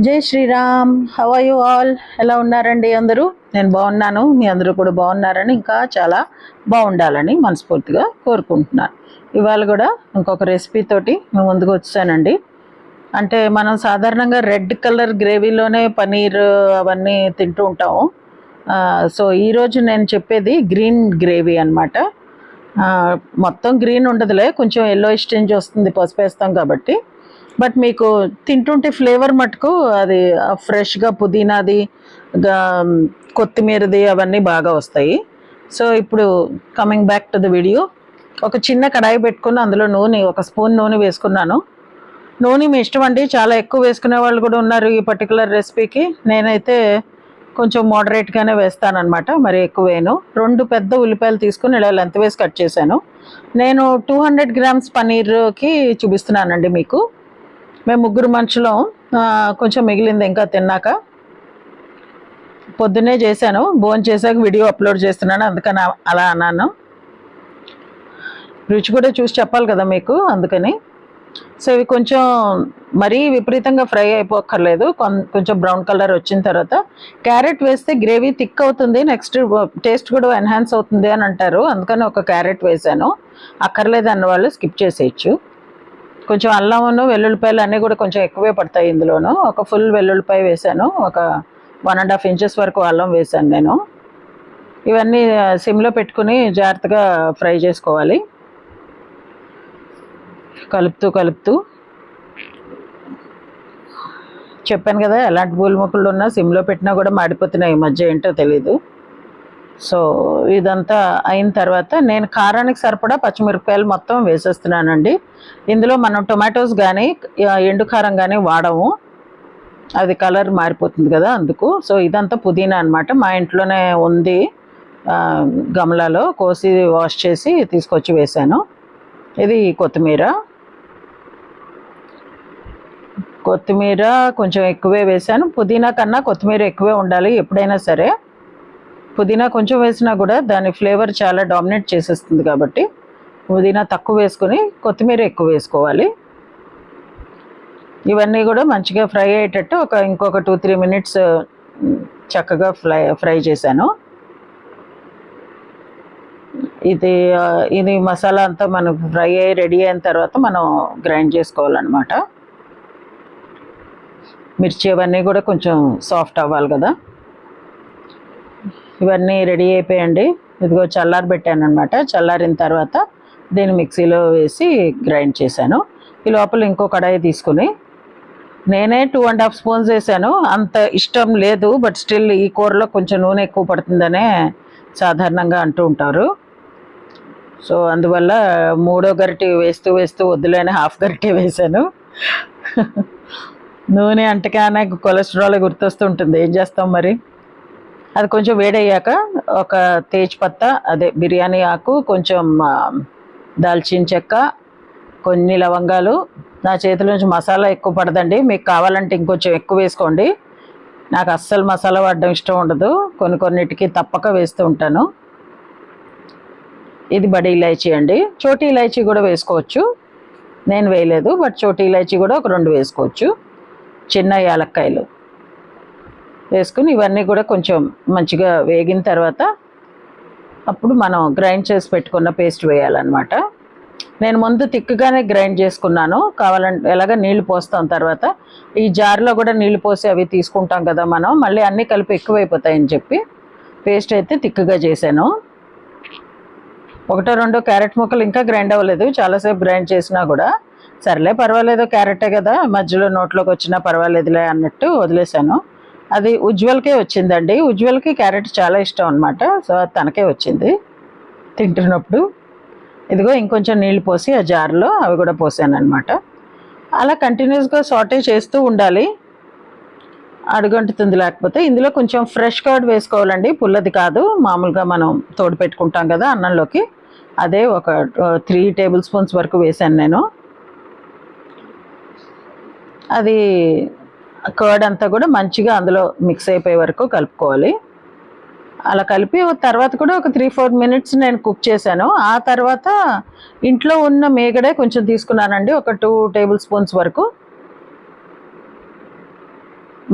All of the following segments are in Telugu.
జై శ్రీరామ్. హవ్ యు ఆల్ ఎలా ఉన్నారండి అందరూ? నేను బాగున్నాను. మీ అందరూ కూడా బాగున్నారని ఇంకా చాలా బాగుండాలని మనస్ఫూర్తిగా కోరుకుంటున్నాను. ఇవాళ కూడా ఇంకొక రెసిపీతోటి మేము ముందుకు వచ్చానండి. అంటే మనం సాధారణంగా రెడ్ కలర్ గ్రేవీలోనే పనీర్ అవన్నీ తింటూ ఉంటాము. సో ఈరోజు నేను చెప్పేది గ్రీన్ గ్రేవీ అనమాట మొత్తం గ్రీన్ ఉండదులే కొంచెం ఎల్లో ఇస్టేంజ్ వస్తుంది పసుపు వేస్తాం కాబట్టి. బట్ మీకు తింటుంటే ఫ్లేవర్ మటుకు అది ఫ్రెష్గా పుదీనాది కొత్తిమీరది అవన్నీ బాగా వస్తాయి. సో ఇప్పుడు coming back to the video. ఒక చిన్న కడాయి పెట్టుకుని అందులో నూనె ఒక స్పూన్ నూనె వేసుకున్నాను. నూనె మీ ఇష్టం అండి. చాలా ఎక్కువ వేసుకునే వాళ్ళు కూడా ఉన్నారు ఈ పర్టికులర్ రెసిపీకి నేనైతే కొంచెం మోడరేట్గానే వేస్తానమాట మరి ఎక్కువ వేయను. రెండు పెద్ద ఉల్లిపాయలు తీసుకుని ఇలా లెంత్ వేసి కట్ చేశాను. నేను టూ హండ్రెడ్ గ్రామ్స్ పనీర్కి చూపిస్తున్నానండి మీకు. మేము ముగ్గురు మనుషులం. కొంచెం మిగిలింది ఇంకా తిన్నాక. పొద్దున్నే చేశాను. భోజనం చేశాక వీడియో అప్లోడ్ చేస్తున్నాను. అందుకని అలా అన్నాను. రుచి కూడా చూసి చెప్పాలి కదా మీకు అందుకని. సో ఇవి కొంచెం మరీ విపరీతంగా ఫ్రై అయిపోక్కర్లేదు. కొం- కొంచెం బ్రౌన్ కలర్ వచ్చిన తర్వాత. క్యారెట్ వేస్తే గ్రేవీ థిక్ అవుతుంది. నెక్స్ట్ టేస్ట్ కూడా ఎన్హాన్స్ అవుతుంది అని అంటారు. అందుకని ఒక క్యారెట్ వేసాను అక్కర్లేదు అన్న వాళ్ళు స్కిప్ చేసేయచ్చు. కొంచెం అల్లమును వెల్లుల్లిపాయలు అన్నీ కూడా కొంచెం ఎక్కువే పడతాయి ఇందులోను. ఒక ఫుల్ వెల్లుల్లిపాయ వేసాను. ఒక వన్ అండ్ హాఫ్ ఇంచెస్ వరకు అల్లం వేసాను నేను. ఇవన్నీ సిమ్లో పెట్టుకుని జాగ్రత్తగా ఫ్రై చేసుకోవాలి. కలుపుతూ కలుపుతూ. చెప్పాను కదా ఎలాంటి పూలు మొక్కలు ఉన్నా సిమ్లో పెట్టినా కూడా మాడిపోతున్నాయి. ఈ మధ్య ఏంటో తెలీదు. సో ఇదంతా అయిన తర్వాత నేను కారానికి సరిపడా పచ్చిమిరపకాయలు మొత్తం వేసేస్తున్నానండి. ఇందులో మనం టొమాటోస్ కానీ ఎండు కారం కానీ వాడము. అది కలర్ మారిపోతుంది కదా అందుకు. సో ఇదంతా పుదీనా అనమాట మా ఇంట్లోనే ఉంది. గమలాలో కోసి వాష్ చేసి తీసుకొచ్చి వేశాను. ఇది కొత్తిమీర. కొత్తిమీర కొంచెం ఎక్కువే వేశాను. పుదీనా కన్నా కొత్తిమీర ఎక్కువే ఉండాలి ఎప్పుడైనా సరే. పుదీనా కొంచెం వేసినా కూడా దాని ఫ్లేవర్ చాలా డామినేట్ చేసేస్తుంది కాబట్టి పుదీనా తక్కువ వేసుకొని కొత్తిమీర ఎక్కువ వేసుకోవాలి. ఇవన్నీ కూడా మంచిగా ఫ్రై అయ్యేటట్టు ఒక ఇంకొక టూ త్రీ మినిట్స్ చక్కగా ఫ్రై ఫ్రై చేశాను. ఇది ఇది మసాలా అంతా మనం ఫ్రై అయ్యి రెడీ అయిన తర్వాత మనం గ్రైండ్ చేసుకోవాలన్నమాట. మిర్చి అవన్నీ కూడా కొంచెం సాఫ్ట్ అవ్వాలి కదా. ఇవన్నీ రెడీ అయిపోయండి. ఇదిగో చల్లారి పెట్టాను అనమాట చల్లారిన తర్వాత దీన్ని మిక్సీలో వేసి గ్రైండ్ చేశాను. ఈ లోపల ఇంకో కడాయి తీసుకుని నేనే టూ అండ్ హాఫ్ స్పూన్స్ వేసాను అంత ఇష్టం లేదు బట్ స్టిల్ ఈ కూరలో కొంచెం నూనె ఎక్కువ పడుతుందనే సాధారణంగా అంటూ ఉంటారు. సో అందువల్ల మూడో గరిటె వేస్తూ వేస్తూ వద్దులేని హాఫ్ గరిటె వేసాను నూనె అంటకానే కొలెస్ట్రాల్ గుర్తొస్తుంటుంది. ఏం చేస్తాం మరి? అది కొంచెం వేడయ్యాక ఒక తేజ్పత్తా అదే బిర్యానీ ఆకు కొంచెం దాల్చిన చెక్క కొన్ని లవంగాలు. నా చేతిలో నుంచి మసాలా ఎక్కువ పడదండి. మీకు కావాలంటే ఇంకొంచెం ఎక్కువ వేసుకోండి. నాకు అస్సలు మసాలా వాడడం ఇష్టం ఉండదు. కొన్ని కొన్నిటికి తప్పక వేస్తూ ఉంటాను. ఇది బడి ఇలాచీ అండి. చోటీ ఇలాచీ కూడా వేసుకోవచ్చు. నేను వేయలేదు బట్ చోటీ ఇలాచీ కూడా ఒక రెండు వేసుకోవచ్చు. చిన్న యాలక్కాయలు. వేసుకుని ఇవన్నీ కూడా కొంచెం మంచిగా వేగిన తర్వాత అప్పుడు మనం గ్రైండ్ చేసి పెట్టుకున్న పేస్ట్ వేయాలన్నమాట. నేను ముందు తిక్కుగానే గ్రైండ్ చేసుకున్నాను. కావాలంటే ఎలాగ నీళ్ళు పోస్తాం తర్వాత. ఈ జార్లో కూడా నీళ్ళు పోసి అవి తీసుకుంటాం కదా మనం. మళ్ళీ అన్నీ కలిపి ఎక్కువైపోతాయని చెప్పి పేస్ట్ అయితే తిక్కుగా చేశాను. ఒకటో రెండో క్యారెట్ ముక్కలు ఇంకా గ్రైండ్ అవ్వలేదు. చాలాసేపు గ్రైండ్ చేసినా కూడా సర్లే పర్వాలేదు క్యారెటే కదా. మధ్యలో నోట్లోకి వచ్చినా పర్వాలేదులే అన్నట్టు వదిలేశాను. అది ఉజ్వల్కే వచ్చిందండి. ఉజ్వల్కి క్యారెట్ చాలా ఇష్టం అనమాట సో అది తనకే వచ్చింది. తింటున్నప్పుడు ఇదిగో ఇంకొంచెం నీళ్ళు పోసి ఆ జార్లో అవి కూడా పోసానమాట అలా కంటిన్యూస్గా సాటే చేస్తూ ఉండాలి. అడుగంటుతుంది లేకపోతే ఇందులో కొంచెం ఫ్రెష్ కర్డ్ వేసుకోవాలండి. పుల్లది కాదు. మామూలుగా మనం తోడు పెట్టుకుంటాం కదా అన్నంలోకి. అదే ఒక త్రీ టేబుల్ స్పూన్స్ వరకు వేసాను నేను. అది కర్డ్ అంతా కూడా మంచిగా అందులో మిక్స్ అయిపోయే వరకు కలుపుకోవాలి. అలా కలిపి తర్వాత కూడా ఒక త్రీ ఫోర్ మినిట్స్ నేను కుక్ చేశాను. ఆ తర్వాత ఇంట్లో ఉన్న మేగడే కొంచెం తీసుకున్నానండి ఒక టూ టేబుల్ స్పూన్స్ వరకు.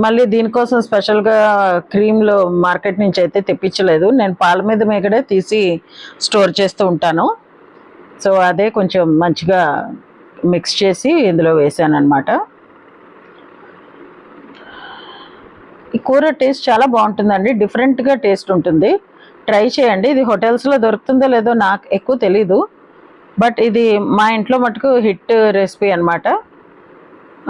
మళ్ళీ దీనికోసం స్పెషల్గా క్రీమ్లు మార్కెట్ నుంచి అయితే తెప్పించలేదు. నేను పాల మీద మేకడే తీసి స్టోర్ చేస్తూ ఉంటాను. సో అదే కొంచెం మంచిగా మిక్స్ చేసి ఇందులో వేసాను అనమాట ఈ కూర టేస్ట్ చాలా బాగుంటుందండి. డిఫరెంట్గా టేస్ట్ ఉంటుంది. ట్రై చేయండి. ఇది హోటల్స్లో దొరుకుతుందో లేదో నాకు ఎక్కువ తెలీదు. బట్ ఇది మా ఇంట్లో మటుకు హిట్ రెసిపీ అనమాట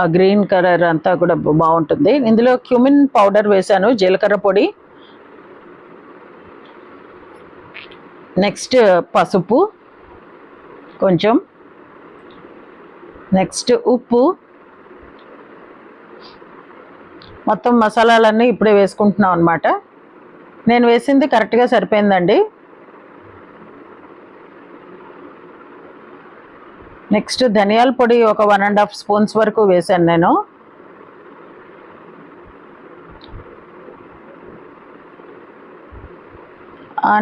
ఆ గ్రీన్ కలర్ అంతా కూడా బాగుంటుంది. ఇందులో క్యూమిన్ పౌడర్ వేశాను జీలకర్ర పొడి. నెక్స్ట్ పసుపు. కొంచెం. నెక్స్ట్ ఉప్పు. మొత్తం మసాలాలన్నీ ఇప్పుడే వేసుకుంటున్నాం అనమాట నేను వేసింది కరెక్ట్గా సరిపోయిందండి. నెక్స్ట్ ధనియాల పొడి ఒక వన్ అండ్ హాఫ్ స్పూన్స్ వరకు వేసాను నేను.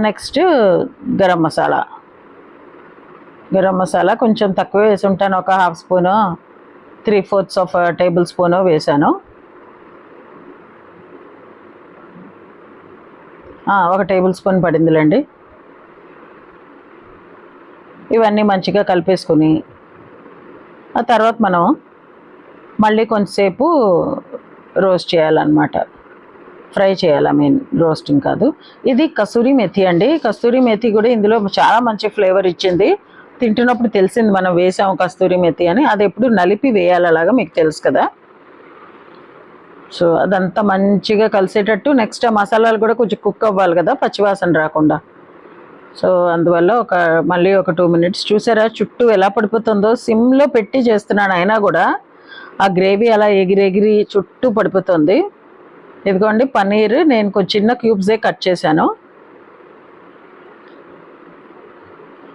నెక్స్ట్ గరం మసాలా. గరం మసాలా కొంచెం తక్కువ వేసి ఉంటాను ఒక half spoon three fourths of tablespoon వేసాను ఆ, ఒక టేబుల్ స్పూన్ పడిందిలేండి. ఇవన్నీ మంచిగా కలిపేసుకుని ఆ తర్వాత మనం మళ్ళీ కొంతసేపు రోస్ట్ చేయాలన్నమాట. ఫ్రై చేయాలి ఐ మీన్ రోస్టింగ్ కాదు. ఇది కసూరి మెథి అండి. కస్తూరి మెథి కూడా ఇందులో చాలా మంచి ఫ్లేవర్ ఇచ్చింది. తింటున్నప్పుడు తెలిసింది మనం వేసాము కస్తూరి మెథి అని. అది ఎప్పుడు నలిపి వేయాలి అలాగా మీకు తెలుసు కదా. సో అదంతా మంచిగా కలిసేటట్టు నెక్స్ట్ ఆ మసాలాలు కూడా కొంచెం కుక్ అవ్వాలి కదా పచ్చివాసన రాకుండా. సో అందువల్ల ఒక మళ్ళీ ఒక టూ మినిట్స్ చూసారా చుట్టూ ఎలా పడిపోతుందో? సిమ్లో పెట్టి చేస్తున్నాను అయినా కూడా. ఆ గ్రేవీ అలా ఎగిరెగిరి చుట్టూ పడిపోతుంది. ఇదిగోండి పన్నీర్. నేను కొంచెం చిన్న క్యూబ్సే కట్ చేశాను.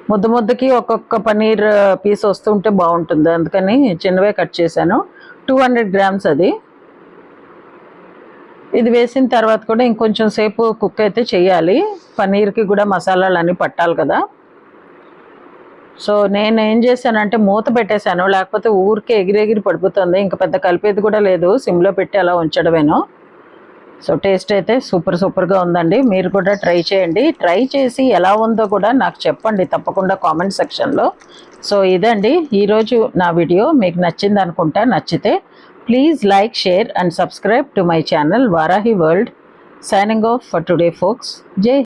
ముద్ద ముద్దకి ఒక్కొక్క పన్నీర్ uh, పీస్ వస్తుంటే బాగుంటుంది. అందుకని చిన్నవే కట్ చేశాను. టూ హండ్రెడ్ గ్రామ్స్ అది. ఇది వేసిన తర్వాత కూడా ఇంకొంచెం సేపు కుక్ అయితే చేయాలి. పన్నీర్కి కూడా మసాలాలు అన్నీ పట్టాలి కదా. సో నేను ఏం చేశానంటే మూత పెట్టేశాను. లేకపోతే ఊరికే ఎగిరెగిరి పడిపోతుంది. ఇంకా పెద్ద కలిపేది కూడా లేదు. సిమ్లో పెట్టి అలా ఉంచడమేను. సో టేస్ట్ అయితే సూపర్ సూపర్గా ఉందండి. మీరు కూడా ట్రై చేయండి. ట్రై చేసి ఎలా ఉందో కూడా నాకు చెప్పండి. తప్పకుండా కామెంట్ సెక్షన్లో. సో ఇదండి. ఈరోజు నా వీడియో. మీకు నచ్చింది అనుకుంటా నచ్చితే Please like, share and subscribe to my channel Varahi World. Signing off for today folks. Jai